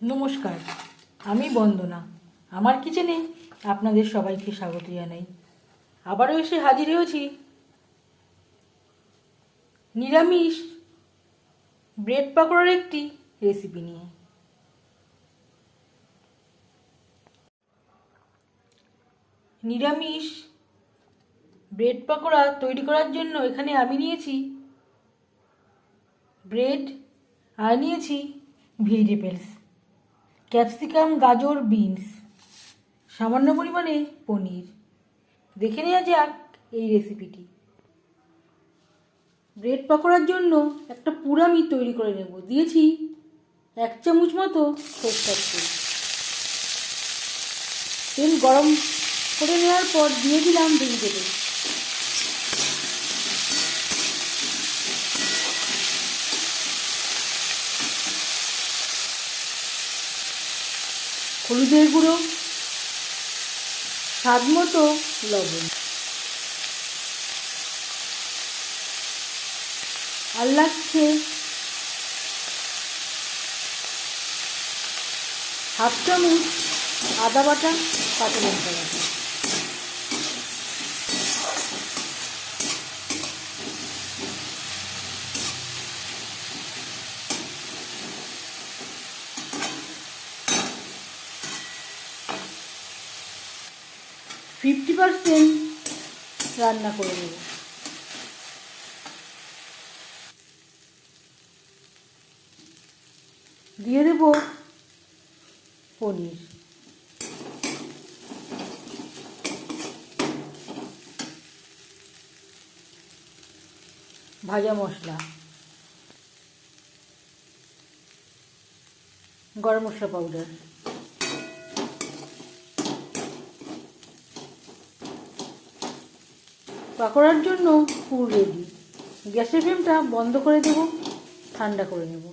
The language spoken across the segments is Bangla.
নমস্কার, আমি বন্দনা। আমার কিচেনে আপনাদের সবাইকে স্বাগত জানাই। আবারও এসে হাজির হয়েছি। নিরামিষ ব্রেড পাকোড়ার একটি রেসিপি নিয়ে। নিরামিষ ব্রেড পাকোড়া তৈরি করার জন্য এখানে আমি নিয়েছি ব্রেড আর নিয়েছি ভেজিটেবলস। ক্যাপসিকাম, গাজর, বিনস। সামান্য পরিমাণে পনির। দেখে নেওয়া যাক এই রেসিপিটি ব্রেড পাকোড়ার জন্য একটা পুর আমি তৈরি করে নেব। দিয়েছি এক চামচ মতো সরষের তেল। তেল গরম করে নেওয়ার পর দিয়ে দিলাম ভেজিটেবল। হলুদের গুঁড়ো স্বাদ মতো লবণ। আর লাগছে হাফ চামচ আদা বাটা কাঁচা লঙ্কা বাটা। ফিফটি পারসেন্ট রান্না করে নেব। দিয়ে দেব পনির। ভাজা মশলা। গরম মশলা পাউডার। পাকোড়ার জন্য পুর রেডি গ্যাসের ফ্লেমটা বন্ধ করে দেব, ঠান্ডা করে নেব।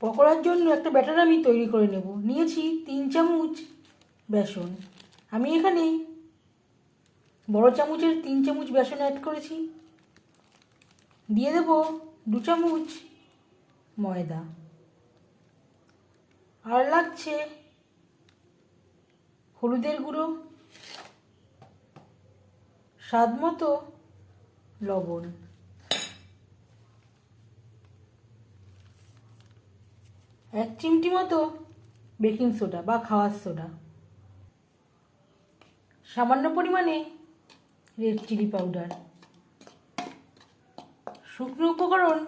পকোড়ার জন্য একটা ব্যাটার আমি তৈরি করে নেব। নিয়েছি তিন চামচ বেসন। আমি এখানে বড় চামচের তিন চামচ বেসন অ্যাড করেছি। দিয়ে দেব দু চামচ ময়দা। আর লাগছে হলুদের গুঁড়ো। স্বাদ মতো লবণ। এক চিমটি মতো বেকিং সোডা বা খাওয়ার সোডা। সামান্য পরিমাণে রেড চিলি পাউডার। শুকনো উপকরণ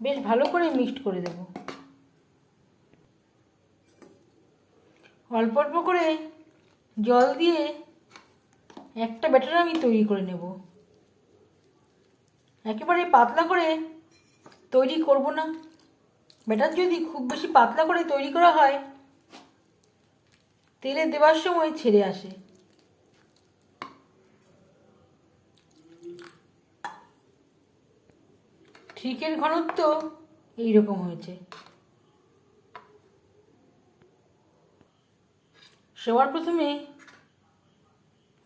বেশ ভালো করে মিক্সড করে দেব। অল্প অল্প করে জল দিয়ে একটা ব্যাটার আমি তৈরি করে নেব। একেবারে পাতলা করে তৈরি করব না। ব্যাটার যদি খুব বেশি পাতলা করে তৈরি করা হয়, তেলে দেওয়ার সময় ছেড়ে আসে। ঠিকের ঘনত্ব এইরকম হয়েছে। সবার প্রথমে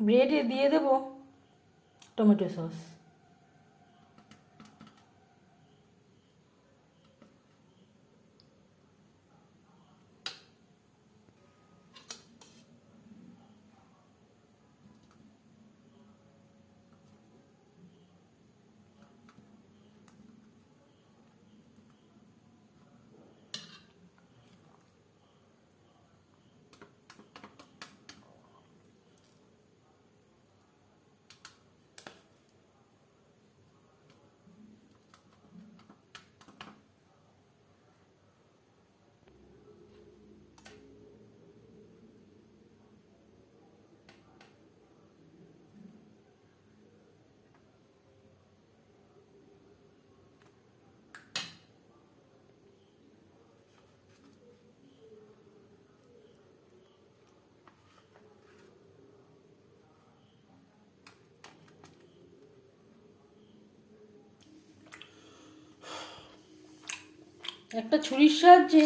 ব্রেডে দিয়ে দেব টমেটো সস একটা ছুরির সাহায্যে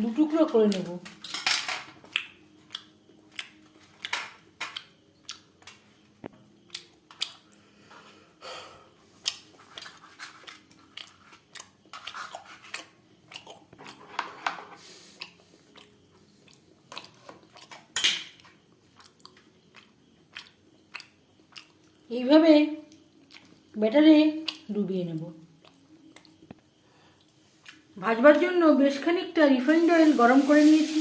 দুটুকরো করে নেব। এইভাবে ব্যাটারে ডুবিয়ে নেব। ভাজবার জন্য বেশ খানিকটা রিফাইন্ড অয়েল গরম করে নিয়েছি।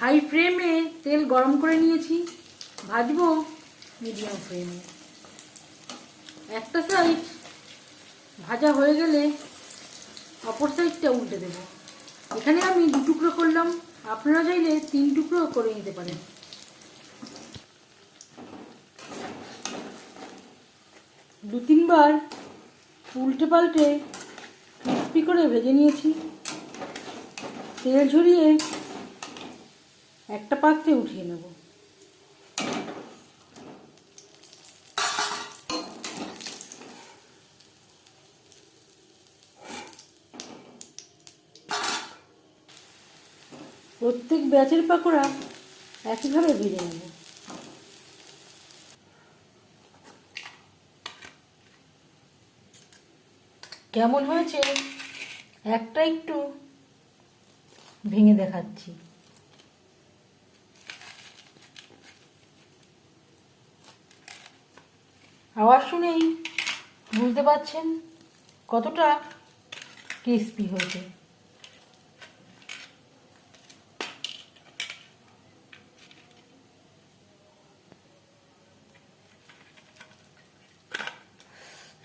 হাই ফ্লেমে তেল গরম করে নিয়েছি। ভাজবো মিডিয়াম ফ্লেমে। একটা সাইড ভাজা হয়ে গেলে অপর সাইডটা উল্টে দেবো। এখানে আমি দু টুকরো করলাম, আপনারা চাইলে তিন টুকরো করে নিতে পারেন। দু তিনবার উল্টে পাল্টে ক্রিস্পি করে ভেজে নিয়েছি। তেল ঝরিয়ে একটা পাত্রে উঠিয়ে নেব। প্রত্যেক ব্যাচের পাকোড়া একইভাবে ভেজে নেব কেমন হয়েছে? একটা একটু ভেঙে দেখাচ্ছি। আওয়াজ শুনেই বুঝতে পারছেন কতটা ক্রিস্পি হয়েছে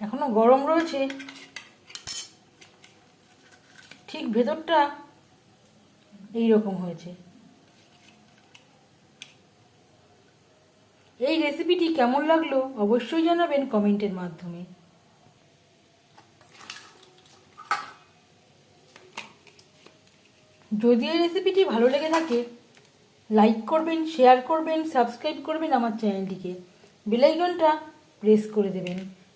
এখনও গরম রয়েছে। ঠিক ভেতরটা এই রকম হয়েছে। এই রেসিপিটি কেমন লাগল অবশ্যই জানাবেন কমেন্টের মাধ্যমে। যদি এই রেসিপিটি ভালো লেগে থাকে লাইক করবেন শেয়ার করবেন সাবস্ক্রাইব করবেন আমার চ্যানেলটিকে বেলাইকনটা প্রেস করে দেবেন।